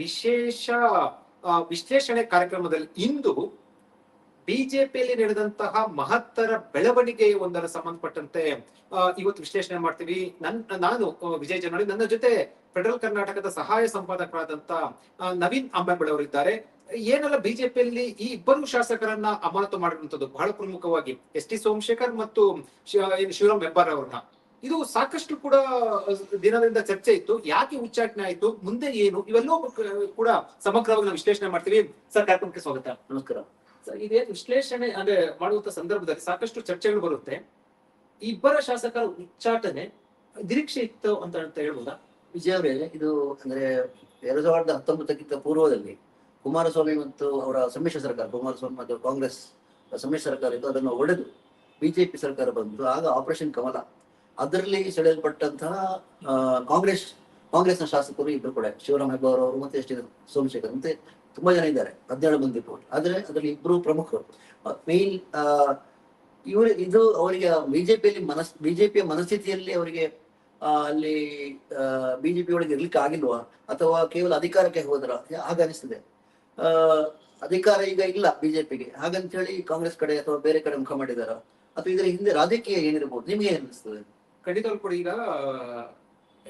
ವಿಶೇಷ ವಿಶ್ಲೇಷಣೆ ಕಾರ್ಯಕ್ರಮದಲ್ಲಿ ಇಂದು ಬಿಜೆಪಿಯಲ್ಲಿ ನಡೆದಂತಹ ಮಹತ್ತರ ಬೆಳವಣಿಗೆ ಒಂದರ ಸಂಬಂಧಪಟ್ಟಂತೆ ಇವತ್ತು ವಿಶ್ಲೇಷಣೆ ಮಾಡ್ತೀವಿ. ನನ್ನ ನಾನು ವಿಜಯ್ ಜನೋಳಿ ನನ್ನ ಜೊತೆ ಫೆಡರಲ್ ಕರ್ನಾಟಕದ ಸಹಾಯ ಸಂಪಾದಕರಾದಂತ ನವೀನ್ ಅಂಬೆಂಬಳ್ ಅವರಿದ್ದಾರೆ. ಏನೆಲ್ಲ ಬಿಜೆಪಿಯಲ್ಲಿ ಈ ಇಬ್ಬರು ಶಾಸಕರನ್ನ ಅಮಾನತು ಮಾಡಿರುವಂತದ್ದು ಬಹಳ ಪ್ರಮುಖವಾಗಿ ಎಸ್ ಟಿ ಸೋಮಶೇಖರ್ ಮತ್ತು ಶಿವರಾಮ್ ಹೆಬ್ಬಾರ್ ಅವ್ರನ್ನ. ಇದು ಸಾಕಷ್ಟು ಕೂಡ ದಿನದಿಂದ ಚರ್ಚೆ ಇತ್ತು. ಯಾಕೆ ಉಚ್ಚಾಟನೆ ಆಯ್ತು? ಮುಂದೆ ಏನು? ಇವೆಲ್ಲವೂ ಕೂಡ ಸಮಗ್ರವಾಗಿ ನಾವು ವಿಶ್ಲೇಷಣೆ ಮಾಡ್ತೀವಿ. ಸರ್ ಕಾರ್ಯಕ್ರಮಕ್ಕೆ ಸ್ವಾಗತ. ನಮಸ್ಕಾರ. ಸರ್ ಇದೇ ವಿಶ್ಲೇಷಣೆ ಅಂದ್ರೆ ಮಾಡುವಂತ ಸಂದರ್ಭದಲ್ಲಿ ಸಾಕಷ್ಟು ಚರ್ಚೆಗಳು ಬರುತ್ತೆ. ಇಬ್ಬರ ಶಾಸಕರ ಉಚ್ಚಾಟನೆ ನಿರೀಕ್ಷೆ ಇತ್ತು ಅಂತ ಅಂತ ಹೇಳ್ಬೋದಾ? ವಿಜಯ್ ಅವರೇ ಇದು ಅಂದ್ರೆ ಎರಡ್ ಸಾವಿರದ ಹತ್ತೊಂಬತ್ತಕ್ಕಿಂತ ಪೂರ್ವದಲ್ಲಿ ಕುಮಾರಸ್ವಾಮಿ ಮತ್ತು ಅವರ ಸಮ್ಮಿಶ್ರ ಸರ್ಕಾರ ಕುಮಾರಸ್ವಾಮಿ ಮತ್ತು ಕಾಂಗ್ರೆಸ್ ಸಮ್ಮಿಶ್ರ ಸರ್ಕಾರ ಇತ್ತು ಅದನ್ನು ಒಡೆದು ಬಿಜೆಪಿ ಸರ್ಕಾರ ಬಂತು. ಆಗ ಆಪರೇಷನ್ ಕಮಲ ಅದರಲ್ಲಿ ಸೆಳೆಯಲ್ಪಟ್ಟಂತಹ ಕಾಂಗ್ರೆಸ್, ಕಾಂಗ್ರೆಸ್ನ ಶಾಸಕರು ಇಬ್ರು ಕೂಡ, ಶಿವರಾಮ್ ಹೆಬ್ಬಾರ್ ಅವರು ಮತ್ತೆ ಎಷ್ಟು ಸೋಮಶೇಖರ್ ಮತ್ತೆ ತುಂಬಾ ಜನ ಇದ್ದಾರೆ, ಹದಿನೇಳು ಮಂದಿ ಕೂಡ ಆದ್ರೆ ಅದರಲ್ಲಿ ಇಬ್ರು ಪ್ರಮುಖರು. ಮೇನ್ ಇವರು, ಇದು ಅವರಿಗೆ ಬಿಜೆಪಿಯಲ್ಲಿ ಮನಸ್, ಬಿಜೆಪಿಯ ಮನಸ್ಥಿತಿಯಲ್ಲಿ ಅವರಿಗೆ ಅಲ್ಲಿ ಬಿಜೆಪಿ ಒಳಗೆ ಇರ್ಲಿಕ್ಕೆ ಆಗಿಲ್ವಾ? ಅಥವಾ ಕೇವಲ ಅಧಿಕಾರಕ್ಕೆ ಹೋದ್ರ? ಹಾಗೆ ಅನಿಸ್ತದೆ. ಅಧಿಕಾರ ಈಗ ಇಲ್ಲ ಬಿಜೆಪಿಗೆ. ಹಾಗಂತ ಹೇಳಿ ಕಾಂಗ್ರೆಸ್ ಕಡೆ ಅಥವಾ ಬೇರೆ ಕಡೆ ಮುಖ ಮಾಡಿದಾರ? ಅಥವಾ ಇದರ ಹಿಂದೆ ರಾಜಕೀಯ ಏನಿರಬಹುದು ನಿಮ್ಗೆ ಏನಿಸ್ತದೆ ಖಂಡಿತವಾಗ್ಲೂ ಕೂಡ ಈಗ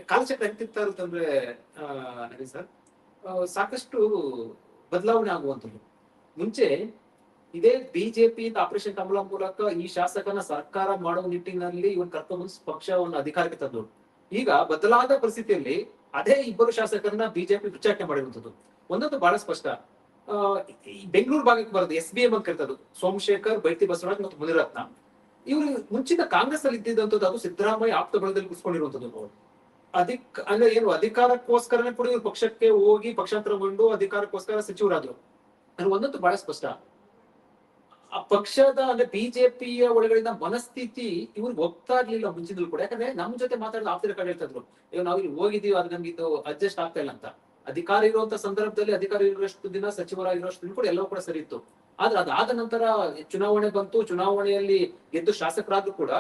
ಕಾಲಚಕ್ರ ಹೆಂಗ್ತಿರ್ತಾ ಇರುತ್ತಂದ್ರೆ ಆ, ನವೀನ್ ಸರ್ ಸಾಕಷ್ಟು ಬದಲಾವಣೆ ಆಗುವಂಥದ್ದು. ಮುಂಚೆ ಇದೇ ಬಿಜೆಪಿ ಆಪರೇಷನ್ ಕಮಲ ಮೂಲಕ ಈ ಶಾಸಕನ ಸರ್ಕಾರ ಮಾಡುವ ನಿಟ್ಟಿನಲ್ಲಿ ಇವನ್ ಕರ್ಕೊಂಡ್ಬಂದು ಪಕ್ಷವನ್ನು ಅಧಿಕಾರಕ್ಕೆ ತಂದ್ರು ಈಗ ಬದಲಾದ ಪರಿಸ್ಥಿತಿಯಲ್ಲಿ ಅದೇ ಇಬ್ಬರು ಶಾಸಕರನ್ನ ಬಿಜೆಪಿ ವಿಚಾರಣೆ ಮಾಡಿರುವಂಥದ್ದು. ಒಂದೊಂದು ಬಹಳ ಸ್ಪಷ್ಟ. ಬೆಂಗಳೂರು ಭಾಗಕ್ಕೆ ಬರೋದು ಎಸ್ ಬಿ ಎಂ ಅಂತ ಕರಿತದ್ದು ಸೋಮಶೇಖರ್ ಬೈತಿ ಬಸವರಾಜ್ ಮತ್ತು ಮುನಿರತ್ನ. ಇವರು ಮುಂಚಿನ ಕಾಂಗ್ರೆಸ್ ಅಲ್ಲಿ ಇದ್ದಿದ್ದಂಥದ್ದು ಅದು ಸಿದ್ದರಾಮಯ್ಯ ಆಪ್ತ ಬಳದಲ್ಲಿ ನೋಡಿ. ಅಧಿಕ, ಅಂದ್ರೆ ಏನು ಅಧಿಕಾರಕ್ಕೋಸ್ಕರನೇ ಕೂಡ ಇವ್ರು ಪಕ್ಷಕ್ಕೆ ಹೋಗಿ ಪಕ್ಷಾಂತರಗೊಂಡು ಅಧಿಕಾರಕ್ಕೋಸ್ಕರ ಸಚಿವರಾದ್ರು. ಅಂದ್ರೆ ಒಂದಂತೂ ಬಹಳ ಸ್ಪಷ್ಟ. ಆ ಪಕ್ಷದ, ಅಂದ್ರೆ ಬಿಜೆಪಿಯ ಒಳಗಡೆಯಿಂದ ಮನಸ್ಥಿತಿ ಇವ್ರಿಗೆ ಇರ್ಲಿಲ್ಲ ಮುಂಚಿನಲ್ಲೂ ಕೂಡ. ಯಾಕಂದ್ರೆ ನಮ್ ಜೊತೆ ಮಾತಾಡಿದ ಆಪ್ತರ ಕಡೆ ಹೇಳ್ತಾ ಇದ್ರು. ಈಗ ನಾವು ಇಲ್ಲಿ ಹೋಗಿದೀವಿ ಅದು ನಮ್ಗೆ ಇದು ಅಡ್ಜಸ್ಟ್ ಆಗ್ತಾ ಇಲ್ಲ ಅಂತ. ಅಧಿಕಾರ ಇರುವಂತ ಸಂದರ್ಭದಲ್ಲಿ ಅಧಿಕಾರ ಇರುವಷ್ಟು ದಿನ ಸಚಿವರಾಗಿರುವಷ್ಟು ದಿನ ಕೂಡ ಎಲ್ಲವೂ ಕೂಡ ಸರಿ ಇತ್ತು. ಆದ್ರೆ ಅದಾದ ನಂತರ ಚುನಾವಣೆ ಬಂತು, ಚುನಾವಣೆಯಲ್ಲಿ ಗೆದ್ದು ಶಾಸಕರಾದ್ರೂ ಕೂಡ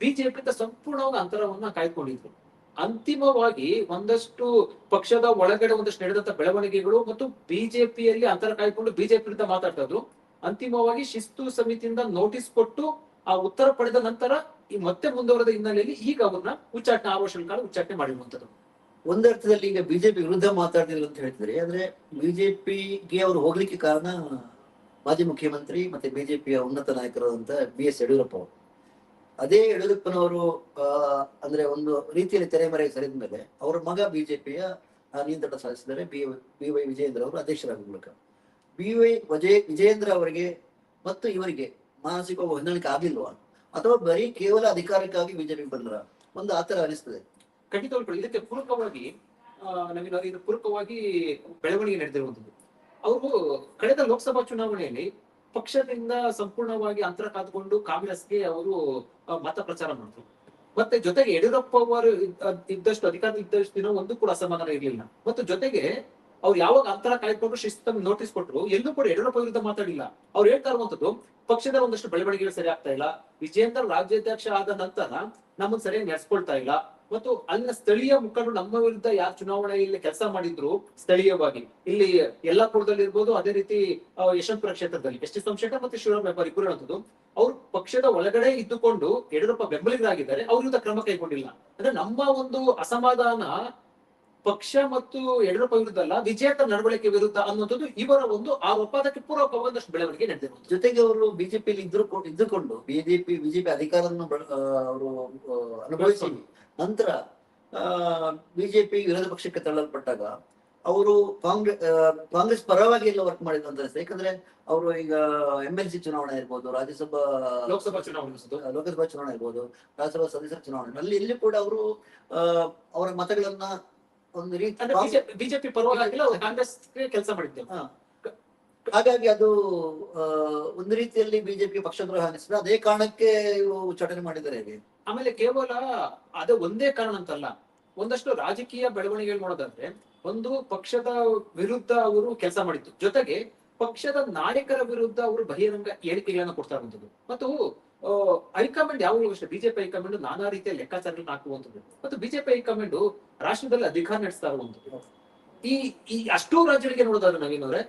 ಬಿಜೆಪಿ ಸಂಪೂರ್ಣವಾಗಿ ಅಂತರವನ್ನ ಕಾಯ್ಕೊಂಡಿದ್ರು. ಅಂತಿಮವಾಗಿ ಒಂದಷ್ಟು ಪಕ್ಷದ ಒಳಗಡೆ ಒಂದಷ್ಟು ನಡೆದಂತ ಬೆಳವಣಿಗೆಗಳು ಮತ್ತು ಬಿಜೆಪಿಯಲ್ಲಿ ಅಂತರ ಕಾಯ್ಕೊಂಡು ಬಿಜೆಪಿ ವಿರುದ್ಧ ಮಾತಾಡ್ತಾ ಅಂತಿಮವಾಗಿ ಶಿಸ್ತು ಸಮಿತಿಯಿಂದ ನೋಟಿಸ್ ಕೊಟ್ಟು ಆ ಉತ್ತರ ಪಡೆದ ನಂತರ ಈ ಮತ್ತೆ ಮುಂದುವರೆದ ಹಿನ್ನೆಲೆಯಲ್ಲಿ ಈಗ ಅವ್ರನ್ನ ಉಚ್ಚಾಟನೆ ಆರೋಷಣ ಕಾಲ ಉಚ್ಚಾಟನೆ ಮಾಡಿರುವಂತದ್ದು ಒಂದರ್ಥದಲ್ಲಿ ಈಗ ಬಿಜೆಪಿ ವಿರುದ್ಧ ಮಾತಾಡ್ತಿದ್ರು ಅಂತ ಹೇಳ್ತಿದ್ರೆ. ಅಂದ್ರೆ ಬಿಜೆಪಿಗೆ ಅವ್ರು ಹೋಗ್ಲಿಕ್ಕೆ ಕಾರಣ ಮಾಜಿ ಮುಖ್ಯಮಂತ್ರಿ ಮತ್ತೆ ಬಿಜೆಪಿಯ ಉನ್ನತ ನಾಯಕರಾದಂತ ಬಿ ಎಸ್ ಯಡಿಯೂರಪ್ಪ ಅವರು. ಅದೇ ಯಡಿಯೂರಪ್ಪನವರು ಅಂದ್ರೆ ಒಂದು ರೀತಿಯಲ್ಲಿ ತೆರೆಮರೆಗೆ ಸರಿದ ಮೇಲೆ ಅವರ ಮಗ ಬಿಜೆಪಿಯ ನಿಯಂತ್ರಣ ಸಾಧಿಸಿದರೆ ಬಿ ಬಿ ವೈ ವಿಜಯೇಂದ್ರ ಅವರು ಅಧ್ಯಕ್ಷರಾಗುವ ಮೂಲಕ. ಬಿ ವೈ ವಿಜಯ ವಿಜಯೇಂದ್ರ ಅವರಿಗೆ ಮತ್ತು ಇವರಿಗೆ ಮಾನಸಿಕ ಹೊಂದಾಣಿಕೆ ಆಗಿಲ್ವಾ? ಅಥವಾ ಬರೀ ಕೇವಲ ಅಧಿಕಾರಕ್ಕಾಗಿ ಬಿಜೆಪಿ ಬಂದ್ರ ಒಂದು ಆತರ ಅನಿಸ್ತದೆ. ಖಂಡಿತವಾಗಿ ಇದಕ್ಕೆ ಪೂರಕವಾಗಿ ನಮಗೆ ಇದು ಪೂರಕವಾಗಿ ಬೆಳವಣಿಗೆ ನಡೆದಿರುವಂತದ್ದು ಅವರು ಕಳೆದ ಲೋಕಸಭಾ ಚುನಾವಣೆಯಲ್ಲಿ ಪಕ್ಷದಿಂದ ಸಂಪೂರ್ಣವಾಗಿ ಅಂತರ ಕಾದುಕೊಂಡು ಕಾಂಗ್ರೆಸ್ಗೆ ಅವರು ಮತ ಪ್ರಚಾರ ಮಾಡಿದ್ರು. ಮತ್ತೆ ಜೊತೆಗೆ ಯಡಿಯೂರಪ್ಪ ಅವರು ಇದ್ದಷ್ಟು ಅಧಿಕಾರ ಇದ್ದಷ್ಟು ದಿನ ಒಂದು ಕೂಡ ಅಸಮಾಧಾನ ಇರಲಿಲ್ಲ. ಮತ್ತು ಜೊತೆಗೆ ಅವ್ರು ಯಾವಾಗ ಅಂತರ ಕಾಯ್ಕೊಂಡು ಶಿಸ್ತನ್ನು ನೋಟಿಸ್ ಕೊಟ್ಟರು, ಎಲ್ಲೂ ಕೂಡ ಯಡಿಯೂರಪ್ಪ ವಿರುದ್ಧ ಮಾತಾಡಿಲ್ಲ. ಅವ್ರು ಹೇಳ್ತಾ ಇರುವಂತದ್ದು ಪಕ್ಷದ ಒಂದಷ್ಟು ಬೆಳವಣಿಗೆಗಳು ಸರಿ ಆಗ್ತಾ ಇಲ್ಲ. ವಿಜಯೇಂದ್ರ ರಾಜ್ಯಾಧ್ಯಕ್ಷ ಆದ ನಂತರ ನಮ್ಮನ್ನ ಸರಿಯಾಗಿ ನಡೆಸ್ಕೊಳ್ತಾ ಇಲ್ಲ. ಮತ್ತು ಅಲ್ಲಿನ ಸ್ಥಳೀಯ ಮುಖಂಡರು ನಮ್ಮ ವಿರುದ್ಧ ಯಾರು ಚುನಾವಣೆಯಲ್ಲಿ ಕೆಲಸ ಮಾಡಿದ್ರು ಸ್ಥಳೀಯವಾಗಿ? ಇಲ್ಲಿ ಯಲ್ಲಾಪುರದಲ್ಲಿ ಇರ್ಬೋದು, ಅದೇ ರೀತಿ ಯಶವಂತಪುರ ಕ್ಷೇತ್ರದಲ್ಲಿ. ಎಸ್ ಟಿ ಸೋಮಶೇಖರ್ ಮತ್ತು ಶಿವರಾಮ್ ಹೆಬ್ಬಾರ್ ಇಬ್ಬರು ಅವ್ರು ಪಕ್ಷದ ಒಳಗಡೆ ಇದ್ದುಕೊಂಡು ಯಡಿಯೂರಪ್ಪ ಬೆಂಬಲಿಗರಾಗಿದ್ದಾರೆ, ಅವ್ರ ವಿರುದ್ಧ ಕ್ರಮ ಕೈಗೊಂಡಿಲ್ಲ. ಅಂದ್ರೆ ನಮ್ಮ ಒಂದು ಅಸಮಾಧಾನ ಪಕ್ಷ ಮತ್ತು ಯಡಿಯೂರಪ್ಪ ವಿರುದ್ಧ ಅಲ್ಲ, ವಿಜೇತ ನಡವಳಿಕೆ ವಿರುದ್ಧ ಅನ್ನುವಂಥದ್ದು ಇವರ ಒಂದು ಆ ಅದಕ್ಕೆ ಪೂರ್ವಕ ಒಂದಷ್ಟು ಬೆಳವಣಿಗೆ ನಡೆದಿರುವ ಜೊತೆಗೆ ಅವರು ಬಿಜೆಪಿಯಲ್ಲಿ ಇದ್ರು ಇದ್ದುಕೊಂಡು, ಬಿಜೆಪಿ ಬಿಜೆಪಿ ಅಧಿಕಾರವನ್ನು ಅವರು ಅನುಭವಿಸಿ. ನಂತರ ಬಿಜೆಪಿ ವಿರೋಧ ಪಕ್ಷಕ್ಕೆ ತಳ್ಳಲ್ಪಟ್ಟಾಗ ಅವರು ಕಾಂಗ್ರೆಸ್ ಕಾಂಗ್ರೆಸ್ ಪರವಾಗಿ ಎಲ್ಲ ವರ್ಕ್ ಮಾಡಿದ್ರು ಅಂತ ಅನಿಸ್ತದೆ ಯಾಕಂದ್ರೆ ಅವರು ಈಗ ಎಂ ಎಲ್ ಸಿ ಚುನಾವಣೆ ಇರ್ಬೋದು ರಾಜ್ಯಸಭಾ ಲೋಕಸಭಾ ಚುನಾವಣೆ ಲೋಕಸಭಾ ಚುನಾವಣೆ ಇರ್ಬೋದು ರಾಜ್ಯಸಭಾ ಸದಸ್ಯರ ಚುನಾವಣೆ. ಅಲ್ಲಿ ಇಲ್ಲಿ ಕೂಡ ಅವರು ಅವರ ಮತಗಳನ್ನ ಒಂದು ರೀತಿ ಬಿಜೆಪಿ ಬಿಜೆಪಿ ಪರವಾಗಿಲ್ಲ ಕಾಂಗ್ರೆಸ್ ಕೆಲಸ ಮಾಡಿದ್ದೇವೆ. ಹಾಗಾಗಿ ಅದು ಒಂದು ರೀತಿಯಲ್ಲಿ ಬಿಜೆಪಿ ಪಕ್ಷದ್ರೋಹ ಅನಿಸ್ತದೆ ಅದೇ ಕಾರಣಕ್ಕೆ ಉಚ್ಚಾಟನೆ ಮಾಡಿದ್ದಾರೆ ಆಮೇಲೆ ಕೇವಲ ಅದು ಒಂದೇ ಕಾರಣ ಅಂತಲ್ಲ, ಒಂದಷ್ಟು ರಾಜಕೀಯ ಬೆಳವಣಿಗೆಗಳು ನೋಡೋದಾದ್ರೆ, ಒಂದು ಪಕ್ಷದ ವಿರುದ್ಧ ಅವರು ಕೆಲಸ ಮಾಡಿದ್ದು. ಜೊತೆಗೆ ಪಕ್ಷದ ನಾಯಕರ ವಿರುದ್ಧ ಅವರು ಬಹಿರಂಗ ಹೇಳಿಕೆಗಳನ್ನ ಕೊಡ್ತಾ ಇರುವಂತದ್ದು ಮತ್ತು ಹೈಕಮಾಂಡ್ ಯಾವಾಗಲೂ ಅಷ್ಟೇ, ಬಿಜೆಪಿ ಹೈಕಮಾಂಡ್ ನಾನಾ ರೀತಿಯ ಲೆಕ್ಕಾಚಾರಗಳನ್ನ ಹಾಕುವಂಥದ್ದು. ಮತ್ತು ಬಿಜೆಪಿ ಹೈಕಮಾಂಡ್ ರಾಷ್ಟ್ರದಲ್ಲಿ ಅಧಿಕಾರ ನಡೆಸ್ತಾ ಇರುವಂತದ್ದು ಈ ಈ ಅಷ್ಟೂ ರಾಜ್ಯಗಳಿಗೆ ನೋಡೋದಾದ್ರೆ ನಾವೇನಂದ್ರೆ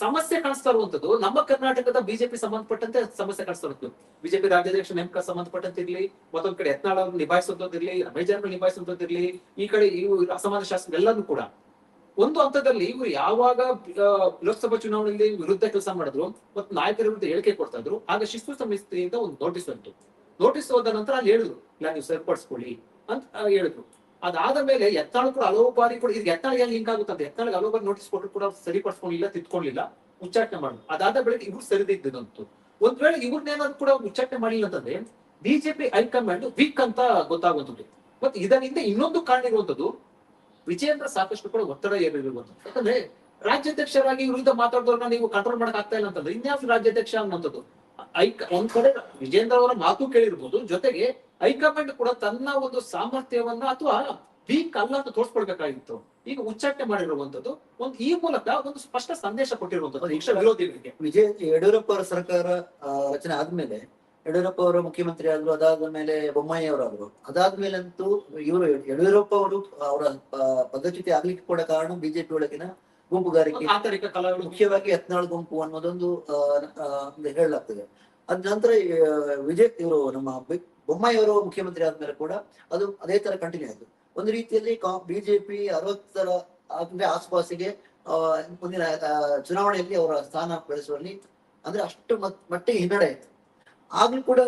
ಸಮಸ್ಯೆ ಕಾಣಿಸ್ತಾ ಇರುವಂತದ್ದು ನಮ್ಮ ಕರ್ನಾಟಕದ ಬಿಜೆಪಿ ಸಂಬಂಧಪಟ್ಟಂತೆ ಸಮಸ್ಯೆ ಕಾಣಿಸ್ತಾ ಇರುತ್ತೆ ಬಿಜೆಪಿ ರಾಜ್ಯಾಧ್ಯಕ್ಷ ನೇಮಕ ಸಂಬಂಧಪಟ್ಟಂತೆ ಇರಲಿ, ಮತ್ತೊಂದ್ ಕಡೆ ಯತ್ನಾಳ ಅವ್ರನ್ನ ಜಾರಕಿಹೊಳಿ ನಿಭಾಯಿಸುವಂತದಿರ್ಲಿ ಈ ಕಡೆ ಇವು ಅಸಮಾನ ಶಾಸಕ ಎಲ್ಲಾನು ಕೂಡ. ಒಂದು ಹಂತದಲ್ಲಿ ಇವರು ಯಾವಾಗ ಲೋಕಸಭಾ ಚುನಾವಣೆಯಲ್ಲಿ ವಿರುದ್ಧ ಕೆಲಸ ಮಾಡಿದ್ರು, ಮತ್ತು ನಾಯಕರ ವಿರುದ್ಧ ಹೇಳಿಕೆ ಕೊಡ್ತಾ ಇದ್ರು, ಆಗ ಶಿಸ್ತು ಸಮಿತಿಯಿಂದ ಒಂದು ನೋಟಿಸ್ ಬಂತು. ನೋಟಿಸ್ ಹೋದ ನಂತರ ಅಲ್ಲಿ ಹೇಳಿದ್ರು, ಇಲ್ಲ, ನೀವು ಸರಿಪಡಿಸ್ಕೊಳ್ಳಿ ಅಂತ ಹೇಳಿದ್ರು. ಅದಾದ ಮೇಲೆ ಯತ್ನಾಳ್ ಕೂಡ ಹಲವು ಬಾರಿ ಕೂಡ ಇದು ಯತ್ನಾಳಿಗೆ ಹಿಂಗ್ ಆಗುತ್ತೆ ಅಂತ ಯತ್ನಾಳಿಗೆ ಹಲವು ಬಾರಿ ನೋಟಿಸ್ ಕೊಟ್ಟರು ಕೂಡ ಸರಿಪಡಿಸ್ಕೊಂಡಿಲ್ಲ ತಿದ್ಕೊಂಡಿಲ್ಲ ಉಚ್ಚಾಟನೆ ಮಾಡಿದ್ರು. ಅದಾದ ಬೆಳಿಗ್ಗೆ ಇವ್ರು ಸರಿದಿದ್ದಂತು ಒಂದ್ ವೇಳೆ ಇವ್ರನ್ನೇನಾದ್ರು ಕೂಡ ಉಚ್ಚಾಟನೆ ಮಾಡಿಲ್ಲ ಅಂತಂದ್ರೆ ಬಿಜೆಪಿ ಹೈಕಮಾಂಡ್ ವೀಕ್ ಅಂತ ಗೊತ್ತಾಗುವಂತದ್ದು ಮತ್ತೆ ಇದರಿಂದ ಇನ್ನೊಂದು ಕಾರಣ ಇರುವಂತದ್ದು ವಿಜಯೇಂದ್ರ ಸಾಕಷ್ಟು ಕೂಡ ಒತ್ತಡ ಏರಿರುವಂತದ್ದು ಯಾಕಂದ್ರೆ ರಾಜ್ಯಾಧ್ಯಕ್ಷರಾಗಿ ವಿರುದ್ಧ ಮಾತಾಡಿದವ್ರನ್ನ ನೀವು ಕಂಟ್ರೋಲ್ ಮಾಡಕ್ ಆಗ್ತಾ ಇಲ್ಲ ಅಂತಂದ್ರೆ ಇನ್ಯಾವ ರಾಜ್ಯಾಧ್ಯಕ್ಷ ಅನ್ನುವಂಥದ್ದು? ಐಕ ಒಂದ್ ಕಡೆ ವಿಜೇಂದ್ರ ಅವರ ಮಾತು ಕೇಳಿರ್ಬೋದು, ಜೊತೆಗೆ ಹೈಕಮಾಂಡ್ ಕೂಡ ತನ್ನ ಒಂದು ಸಾಮರ್ಥ್ಯವನ್ನ ಅಥವಾ ವೀಕ್ ಅಲ್ಲ ಅಂತ ತೋರ್ಸ್ಕೊಳ್ಬೇಕಾಗಿತ್ತು. ಈಗ ಉಚ್ಚಾಟನೆ ಮಾಡಿರುವಂತದ್ದು ಒಂದು ಈ ಮೂಲಕ ಒಂದು ಸ್ಪಷ್ಟ ಸಂದೇಶ ಕೊಟ್ಟಿರುವಂತದ್ದು ವಿರೋಧಿಗಳಿಗೆ. ವಿಜಯ್ ಯಡಿಯೂರಪ್ಪ ಅವರ ಸರ್ಕಾರ ರಚನೆ ಆದ್ಮೇಲೆ ಯಡಿಯೂರಪ್ಪ ಅವರು ಮುಖ್ಯಮಂತ್ರಿ ಆದ್ರು ಅದಾದ ಮೇಲೆ ಬೊಮ್ಮಾಯಿ ಅವರಾದ್ರು ಅದಾದ್ಮೇಲೆ ಅಂತೂ ಇವರು ಯಡಿಯೂರಪ್ಪ ಅವರು ಅವರ ಪದಚ್ಯುತಿ ಆಗ್ಲಿಕ್ಕೆ ಕೂಡ ಕಾರಣ ಬಿಜೆಪಿ ಒಳಗಿನ ಗುಂಪುಗಾರಿಕೆ. ಮುಖ್ಯವಾಗಿ ಯತ್ನಾಳ್ ಗುಂಪು ಅನ್ನೋದೊಂದು ಹೇಳಲಾಗ್ತದೆ. ಅದ ನಂತರ ವಿಜಯ್ ಇವರು ನಮ್ಮ ಬಿ- ಬೊಮ್ಮಾಯಿ ಅವರು ಮುಖ್ಯಮಂತ್ರಿ ಆದ್ಮೇಲೆ ಕೂಡ ಅದು ಅದೇ ತರ ಕಂಟಿನ್ಯೂ ಆಯ್ತು. ಒಂದು ರೀತಿಯಲ್ಲಿ ಬಿಜೆಪಿ ಅರವತ್ತರ ಅಂದ್ರೆ ಆಸ್ಪಾಸಿಗೆ ಮುಂದಿನ ಚುನಾವಣೆಯಲ್ಲಿ ಅವರ ಸ್ಥಾನ ಬೆಳೆಸುವಲ್ಲಿ ಅಂದ್ರೆ ಅಷ್ಟು ಮಟ್- ಮಟ್ಟಿಗೆ ಹಿನ್ನಡೆ ಆಯ್ತು. ಆಗ್ಲೂ ಕೂಡ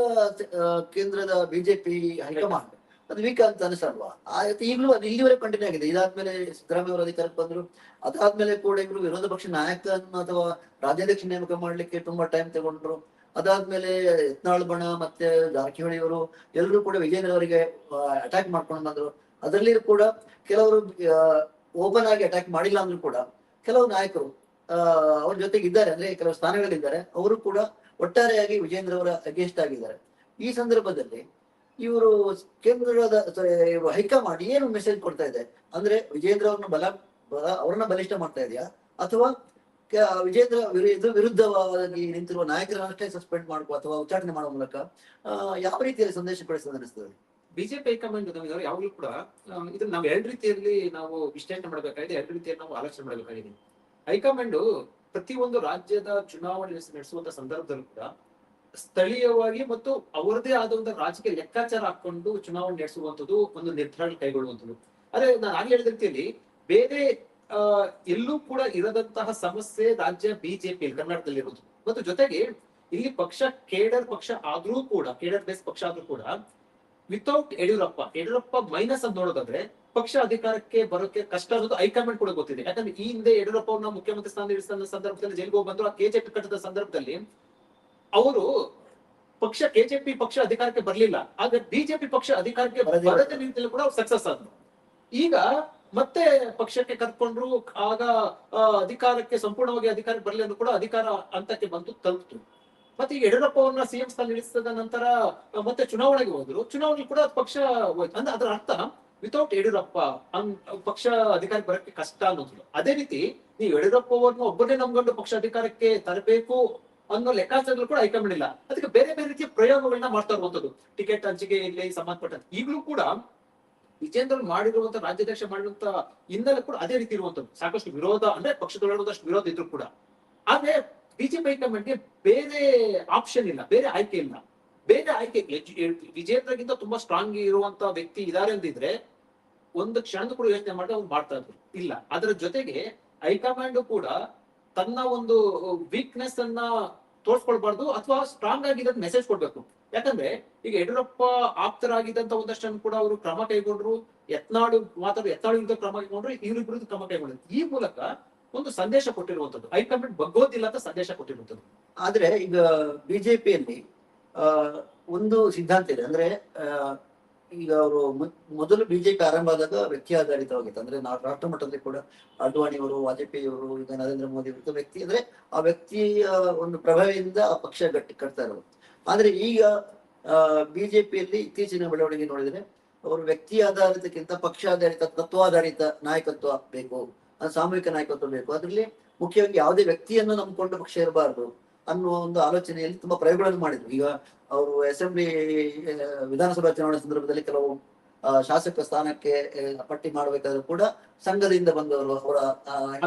ಕೇಂದ್ರದ ಬಿಜೆಪಿ ಹೈಕಮಾಂಡ್ ಅದು ವೀಕ್ ಅಂತ ಅನಿಸಲ್ವಾ? ಈಗಲೂ ಅದು ಇಲ್ಲಿವರೆಗೆ ಕಂಟಿನ್ಯೂ ಆಗಿದೆ. ಇದಾದ್ಮೇಲೆ ಸಿದ್ದರಾಮಯ್ಯ ಅವರು ಅಧಿಕಾರಕ್ಕೆ ಬಂದ್ರು. ಅದಾದ್ಮೇಲೆ ಕೂಡ ಇವರು ವಿರೋಧ ಪಕ್ಷ ನಾಯಕನ ಅಥವಾ ರಾಜ್ಯಾಧ್ಯಕ್ಷ ನೇಮಕ ಮಾಡ್ಲಿಕ್ಕೆ ತುಂಬಾ ಟೈಮ್ ತಗೊಂಡ್ರು. ಅದಾದ್ಮೇಲೆ ಯತ್ನಾಳ್ ಬಣ ಮತ್ತೆ ಜಾರಕಿಹೊಳಿ ಅವರು ಎಲ್ಲರೂ ಕೂಡ ವಿಜೇಂದ್ರ ಅವರಿಗೆ ಅಟ್ಯಾಕ್ ಮಾಡ್ಕೊಂಡು ಬಂದ್ರು. ಅದರಲ್ಲಿ ಕೂಡ ಕೆಲವರು ಓಪನ್ ಆಗಿ ಅಟ್ಯಾಕ್ ಮಾಡಿಲ್ಲ ಅಂದ್ರೂ ಕೂಡ ಕೆಲವು ನಾಯಕರು ಅವ್ರ ಜೊತೆಗೆ ಇದ್ದಾರೆ ಅಂದ್ರೆ ಕೆಲವು ಸ್ಥಾನಗಳಿದ್ದಾರೆ, ಅವರು ಕೂಡ ಒಟ್ಟಾರೆಯಾಗಿ ವಿಜೇಂದ್ರ ಅವರ ಅಗೇನ್ಸ್ಟ್ ಆಗಿದ್ದಾರೆ. ಈ ಸಂದರ್ಭದಲ್ಲಿ ಇವರು ಕೇಂದ್ರದ ಹೈಕಮಾಂಡ್ ಏನು ಮೆಸೇಜ್ ಕೊಡ್ತಾ ಇದೆ? ಅಂದ್ರೆ ವಿಜೇಂದ್ರ ಅವ್ರನ್ನ ಬಲ ಬಲ, ಅವ್ರನ್ನ ಬಲಿಷ್ಠ ಮಾಡ್ತಾ ಇದೆಯಾ? ಅಥವಾ ವಿಜೇಂದ್ರ ವಿರುದ್ಧ ವಿರುದ್ಧವಾಗಿ ನಿಂತಿರುವ ನಾಯಕರನ್ನಷ್ಟೇ ಸಸ್ಪೆಂಡ್ ಮಾಡುವ ಅಥವಾ ಉಚ್ಚಾಟನೆ ಮಾಡುವ ಮೂಲಕ ಯಾವ ರೀತಿಯಲ್ಲಿ ಸಂದೇಶ ಕಳಿಸೋದು ಅನಿಸ್ತದೆ ಬಿಜೆಪಿ ಹೈಕಮಾಂಡ್ ನಮಗೆ ಯಾವಾಗಲೂ ಕೂಡ ಇದನ್ನ ನಾವು ಎರಡು ರೀತಿಯಲ್ಲಿ ನಾವು ವಿಶ್ಲೇಷಣೆ ಮಾಡಬೇಕಾಗಿದೆ, ಎರಡು ರೀತಿಯಲ್ಲಿ ನಾವು ಆಲೋಚನೆ ಮಾಡಬೇಕಾಗಿದೆ. ಹೈಕಮಾಂಡ್ ಪ್ರತಿಯೊಂದು ರಾಜ್ಯದ ಚುನಾವಣೆ ನಡೆಸುವಂತ ಸಂದರ್ಭದಲ್ಲೂ ಕೂಡ ಸ್ಥಳೀಯವಾಗಿ ಮತ್ತು ಅವರದೇ ಆದ ಒಂದು ರಾಜಕೀಯ ಲೆಕ್ಕಾಚಾರ ಹಾಕೊಂಡು ಚುನಾವಣೆ ನಡೆಸುವಂತದ್ದು ಒಂದು ನಿರ್ಧಾರ ಕೈಗೊಳ್ಳುವಂಥದ್ದು ಆದ್ರೆ ನಾನು ಆಗ್ಲೇ ಹೇಳಿದ ರೀತಿಯಲ್ಲಿ ಬೇರೆ ಎಲ್ಲೂ ಕೂಡ ಇರದಂತಹ ಸಮಸ್ಯೆ ರಾಜ್ಯ ಬಿಜೆಪಿ ಕರ್ನಾಟಕದಲ್ಲಿ ಇರೋದು ಮತ್ತು ಜೊತೆಗೆ ಇಲ್ಲಿ ಪಕ್ಷ ಕೇಡರ್ ಪಕ್ಷ ಆದ್ರೂ ಕೂಡ ಕೇಡರ್ ಬೇಸ್ ಪಕ್ಷ ಆದ್ರೂ ಕೂಡ ವಿತೌಟ್ ಯಡಿಯೂರಪ್ಪ ಯಡಿಯೂರಪ್ಪ ಮೈನಸ್ ಅಂತ ನೋಡೋದಾದ್ರೆ ಪಕ್ಷ ಅಧಿಕಾರಕ್ಕೆ ಬರೋಕೆ ಕಷ್ಟ ಅನ್ನೋದು ಹೈಕಮಾಂಡ್ ಕೂಡ ಗೊತ್ತಿದೆ. ಯಾಕಂದ್ರೆ ಈ ಹಿಂದೆ ಯಡಿಯೂರಪ್ಪ ಅವ್ರನ್ನ ಮುಖ್ಯಮಂತ್ರಿ ಸ್ಥಾನ ಇರಿಸಿದ ಸಂದರ್ಭದಲ್ಲಿ ಜೈಲಿಗೆ ಹೋಗಿ ಬಂದ್ರು ಆ ಕೆಜೆಪಿ ಕಟ್ಟದ ಸಂದರ್ಭದಲ್ಲಿ ಅವರು ಪಕ್ಷ ಕೆಜೆಪಿ ಪಕ್ಷ ಅಧಿಕಾರಕ್ಕೆ ಬರ್ಲಿಲ್ಲ. ಆಗ ಬಿಜೆಪಿ ಪಕ್ಷ ಅಧಿಕಾರಕ್ಕೆ ಬರದೇ ನಿಟ್ಟಿನಲ್ಲಿ ಕೂಡ ಅವ್ರು ಸಕ್ಸಸ್ ಆದ್ರು. ಈಗ ಮತ್ತೆ ಪಕ್ಷಕ್ಕೆ ಕರ್ಕೊಂಡ್ರು, ಆಗ ಅಧಿಕಾರಕ್ಕೆ ಸಂಪೂರ್ಣವಾಗಿ ಅಧಿಕಾರಕ್ಕೆ ಬರಲಿ ಅಂದ್ರೂ ಕೂಡ ಅಧಿಕಾರ ಹಂತಕ್ಕೆ ಬಂದು ತಲುಪ್ತು. ಮತ್ತೆ ಈಗ ಯಡಿಯೂರಪ್ಪ ಅವ್ರನ್ನ ಸಿಎಂ ಸ್ಥಾನ ಇಳಿಸಿದ ನಂತರ ಮತ್ತೆ ಚುನಾವಣೆಗೆ ಹೋದ್ರು. ಚುನಾವಣೆ ಕೂಡ ಪಕ್ಷ ಹೋಯ್ತು. ಅಂದ್ರೆ ಅದರ ಅರ್ಥ ವಿತೌಟ್ ಯಡಿಯೂರಪ್ಪ, ಹಂಗ್, ಪಕ್ಷ ಅಧಿಕಾರಕ್ಕೆ ಬರಕ್ಕೆ ಕಷ್ಟ ಅನ್ನೋದು. ಅದೇ ರೀತಿ, ನೀವು ಯಡಿಯೂರಪ್ಪ ಅವ್ರನ್ನ ಒಬ್ಬರೇ ನಂಬ್ಕೊಂಡು ಪಕ್ಷ ಅಧಿಕಾರಕ್ಕೆ ತರಬೇಕು ಅನ್ನೋ ಲೆಕ್ಕಾಚಾರಗಳು ಕೂಡ ಹೈಕಮಾಂಡ್ ಇಲ್ಲ. ಅದಕ್ಕೆ ಬೇರೆ ಬೇರೆ ರೀತಿಯ ಪ್ರಯೋಗಗಳನ್ನ ಮಾಡ್ತಾ ಇರುವಂತದ್ದು ಟಿಕೆಟ್ ಹಂಚಿಕೆ ಇಲ್ಲಿ ಸಂಬಂಧಪಟ್ಟಂತೆ. ಈಗಲೂ ಕೂಡ ವಿಜೇಂದ್ರ ಮಾಡಿರುವಂತ ರಾಜ್ಯಾಧ್ಯಕ್ಷ ಮಾಡಿರುವಂತ ಹಿನ್ನೆಲೆ ಕೂಡ ಅದೇ ರೀತಿ ಇರುವಂತದ್ದು ಸಾಕಷ್ಟು ವಿರೋಧ ಅಂದ್ರೆ ಪಕ್ಷದೊಳಗಷ್ಟು ವಿರೋಧ ಇದ್ರು ಕೂಡ. ಆದ್ರೆ ಬಿಜೆಪಿ ಹೈಕಮಾಂಡ್ಗೆ ಬೇರೆ ಆಪ್ಷನ್ ಇಲ್ಲ, ಬೇರೆ ಆಯ್ಕೆ ಇಲ್ಲ. ಬೇರೆ ಆಯ್ಕೆ ವಿಜೇಂದ್ರಗಿಂತ ತುಂಬಾ ಸ್ಟ್ರಾಂಗ್ ಇರುವಂತ ವ್ಯಕ್ತಿ ಇದಾರೆ ಅಂದಿದ್ರೆ ಒಂದು ಕ್ಷಣದ ಕೂಡ ಯೋಚನೆ ಮಾಡಿ ಅವ್ರು ಮಾಡ್ತಾ ಇದ್ರು. ಇಲ್ಲ, ಅದರ ಜೊತೆಗೆ ಹೈಕಮಾಂಡ್ ಕೂಡ ತನ್ನ ಒಂದು ವೀಕ್ನೆಸ್ ಅನ್ನ ತೋರ್ಸ್ಕೊಳ್ಬಾರ್ದು ಅಥವಾ ಸ್ಟ್ರಾಂಗ್ ಆಗಿ ಮೆಸೇಜ್ ಕೊಡ್ಬೇಕು. ಯಾಕಂದ್ರೆ ಈಗ ಯಡಿಯೂರಪ್ಪ ಆಪ್ತರಾಗಿದ್ದಂತ ಒಂದಷ್ಟನ್ನು ಕೂಡ ಅವರು ಕ್ರಮ ಕೈಗೊಂಡ್ರು, ಯತ್ನಾಡು ಮಾತಾಡಿ ಎತ್ನಾಡು ವಿರುದ್ಧ ಕ್ರಮ ಕೈಗೊಂಡ್ರು ಇವ್ರ ವಿರುದ್ಧ ಕ್ರಮ ಕೈಗೊಂಡ್ರು ಈ ಮೂಲಕ ಒಂದು ಸಂದೇಶ ಕೊಟ್ಟಿರುವಂತದ್ದು ಹೈಕಮಾಂಡ್ ಬಗ್ಗೋದಿಲ್ಲ ಅಂತ ಸಂದೇಶ ಕೊಟ್ಟಿರುವಂತದ್ದು ಆದ್ರೆ ಈಗ ಬಿಜೆಪಿಯಲ್ಲಿ ಒಂದು ಸಿದ್ಧಾಂತ ಇದೆ. ಅಂದ್ರೆ ಈಗ ಅವರು ಮೊದಲು ಬಿಜೆಪಿ ಆರಂಭ ಆದಾಗ ವ್ಯಕ್ತಿ ಆಧಾರಿತವಾಗಿತ್ತು. ಅಂದ್ರೆ ನಾವು ರಾಷ್ಟ್ರ ಮಟ್ಟದಲ್ಲಿ ಕೂಡ ಅಡ್ವಾಣಿ ಅವರು, ವಾಜಪೇಯಿ ಅವರು, ಈಗ ನರೇಂದ್ರ ಮೋದಿ ಅವರು ವ್ಯಕ್ತಿ. ಅಂದ್ರೆ ಆ ವ್ಯಕ್ತಿಯ ಒಂದು ಪ್ರಭಾವದಿಂದ ಆ ಪಕ್ಷ ಗಟ್ಟಿ, ಕಟ್ತಾ ಇರೋದು. ಆದ್ರೆ ಈಗ ಬಿಜೆಪಿಯಲ್ಲಿ ಇತ್ತೀಚಿನ ಬೆಳವಣಿಗೆ ನೋಡಿದ್ರೆ ಅವರು ವ್ಯಕ್ತಿ ಆಧಾರಿತಕ್ಕಿಂತ ಪಕ್ಷ ಆಧಾರಿತ ತತ್ವಾಧಾರಿತ ನಾಯಕತ್ವ ಬೇಕು ಅದು ಸಾಮೂಹಿಕ ನಾಯಕತ್ವ ಬೇಕು. ಅದರಲ್ಲಿ ಮುಖ್ಯವಾಗಿ ಯಾವುದೇ ವ್ಯಕ್ತಿಯನ್ನು ನಂಬಿಕೊಂಡು ಪಕ್ಷ ಇರಬಾರದು ಅನ್ನುವ ಒಂದು ಆಲೋಚನೆಯಲ್ಲಿ ತುಂಬಾ ಪ್ರಯೋಗಗಳನ್ನು ಮಾಡಿದ್ರು. ಈಗ ಅವರು ಅಸೆಂಬ್ಲಿ ವಿಧಾನಸಭಾ ಚುನಾವಣೆ ಸಂದರ್ಭದಲ್ಲಿ ಕೆಲವು ಶಾಸಕ ಸ್ಥಾನಕ್ಕೆ ಪಟ್ಟಿ ಮಾಡಬೇಕಾದ್ರೂ ಕೂಡ ಸಂಘದಿಂದ ಬಂದವರು ಅವರ